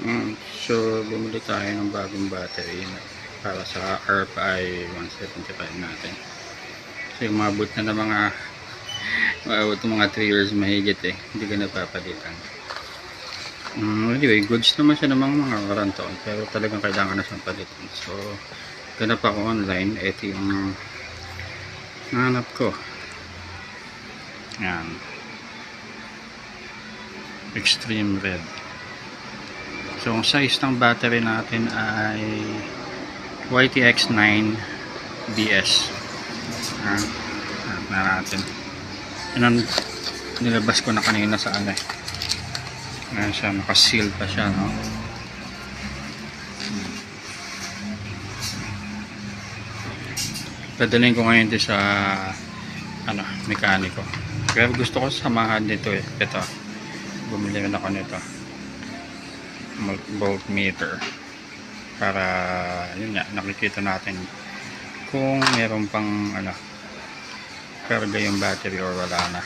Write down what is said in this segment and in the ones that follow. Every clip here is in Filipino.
Mm, so, bumili tayo ng bagong battery para sa RPI 175 natin. So, umabot na ng mga umabot ng mga 3 years mahigit eh. Hindi ka napapalitan. Mm, anyway, goods naman siya ng mga mga pero talagang kailangan na siyang palitan. So, ganap ako online. Ito yung nanap ko. Yan. Extreme Red. So, ang size ng battery natin ay YTX9 BS. Ah, hanap na natin. Yan ang nilabas ko na kanina sa ano eh. Ayan siya, nakaseal pa siya, no? Hmm. Dadalhin ko ngayon din sa ano, mekaniko. Pero gusto ko samahan nito eh. Ito. Bumili rin ako nito voltmeter para yun nga nakikita natin kung meron pang ano karga yung battery or wala na.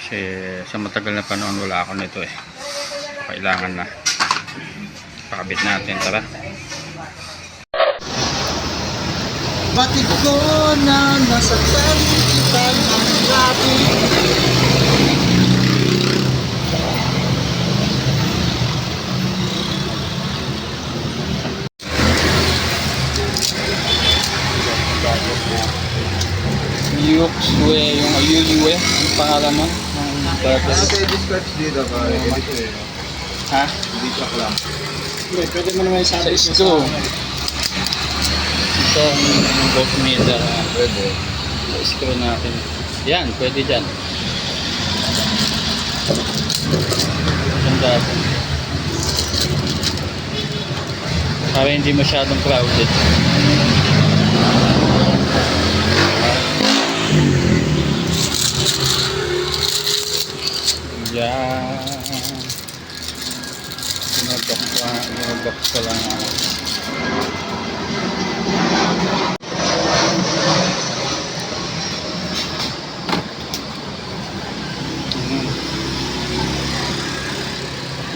Kasi sa matagal na panahon wala ako nito eh. Kailangan na. Pakabit natin tara. Batid ko na nasa kita ng labi Yuxue yung Yuyue yung pangalan mo ng Natin discards dito ba? Dito eh. ha? Hindi check lang. Pwede mo naman sa isabi screw ito yung voltmeter Pwede. screw natin yan pwede dyan ganda para hindi masyadong crowded yan sinabak ko sinabak ko lang ako.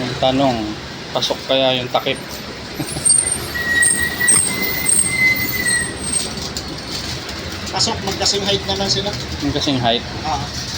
Yung tanong, pasok kaya yung takip? Pasok, magkasing height naman sila. Yung kasing height. Ah.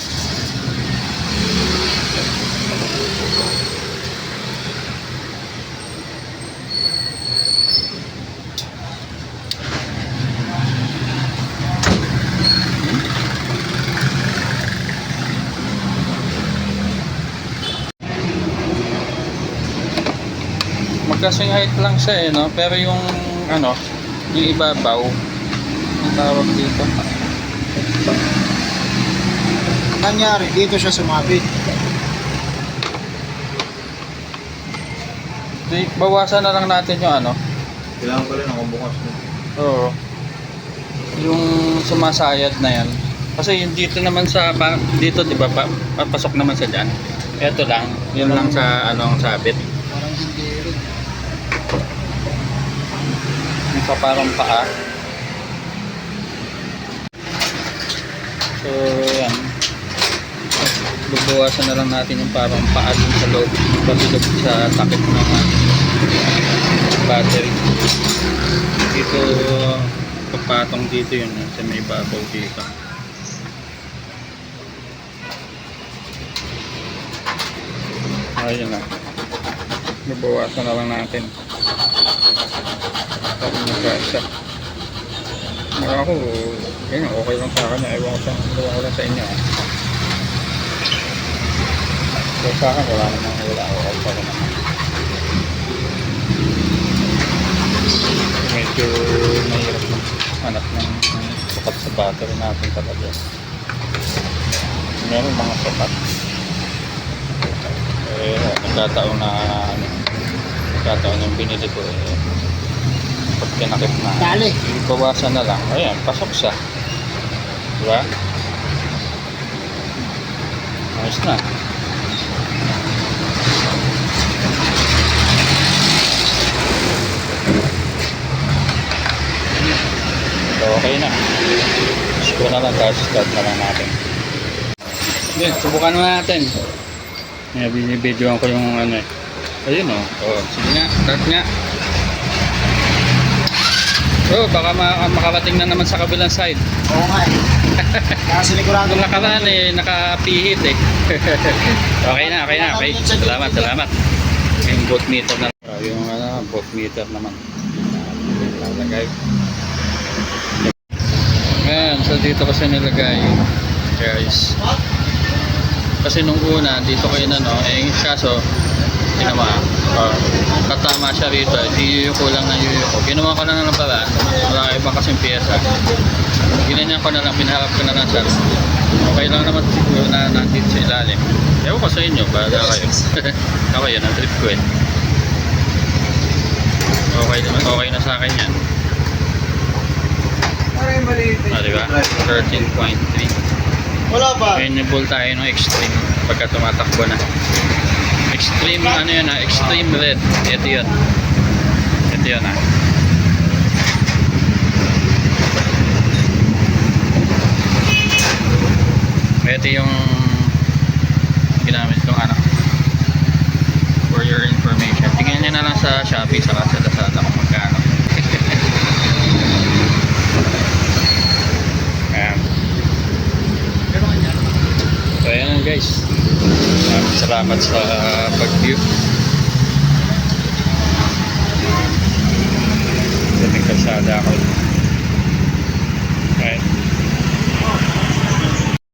Magkasing height lang siya eh, no? Pero yung, ano, yung ibabaw, ang tawag dito. Nangyari, dito siya sumabit. Di, bawasan na lang natin yung ano. Kailangan pa rin ako bukas. Oo. Yung sumasayad na yan. Kasi yung dito naman sa, pa- dito di ba, pa, papasok naman sa dyan. Ito lang, yun lang sa, ano, ang sabit. Parang hindi rin. Yung sa parang paa. So, yan. Bubuwasan na lang natin yung parang paa dun sa loob. Pasilog sa takip ng ating battery. Dito, papatong dito yun. Sa may babaw dito. Ayun na. Bubuwasan na lang natin. Sabi niya kasha. Mga ako, yun, okay lang sa akin. Ewan ko sa, ewan ko lang sa inyo. ah. So sa akin, wala namang wala. Okay pa naman. Medyo mahirap ng ng, ng sukat sa battery natin talaga. Meron mga sukat. Eh, nagkataon na ano, nagkataon yung binili ko eh, pag kinakip na Dali. bawasan na lang ayan pasok siya di ba ayos na so okay na screw na lang tapos start na lang natin Hindi, subukan na natin. Yeah, binibidyoan ko yung ano eh. Ayun o. Oh. Sige nga, start nga. Oh, baka ma makarating na naman sa kabilang side. Oo nga eh. Kasi sigurado Kung nakaraan eh, nakapihit eh. okay na, okay na, okay. Salamat, salamat. Yung boat meter na. Ah, yung ano, boat meter naman. Lalagay. Ayan, so dito kasi nilagay. Guys. Kasi nung una, dito kayo na no, eh, kaso, ginawa, uh, katama siya rito, di yuyuko lang ng yuyuko. Ginawa ko lang ng paraan, wala ibang kasing pyesa. Ginanyan ko na lang, pinaharap ko na lang siya. Okay lang naman siguro na nandito sa ilalim. Ewan ko sa inyo, bahala kayo. ako yun, ang trip ko eh. Okay, naman- okay na sa akin yan. Ah, di ba? 13.3. Wala pa. Enable tayo ng extreme pagka tumatakbo na. Extreme ano yun ah, extreme red. Ito yun. Ito yun ah. Ito yung ginamit kong ano for your information. Tingnan nyo na lang sa Shopee sa Lazada Salamat sa pag-view. Dating kalsada ako.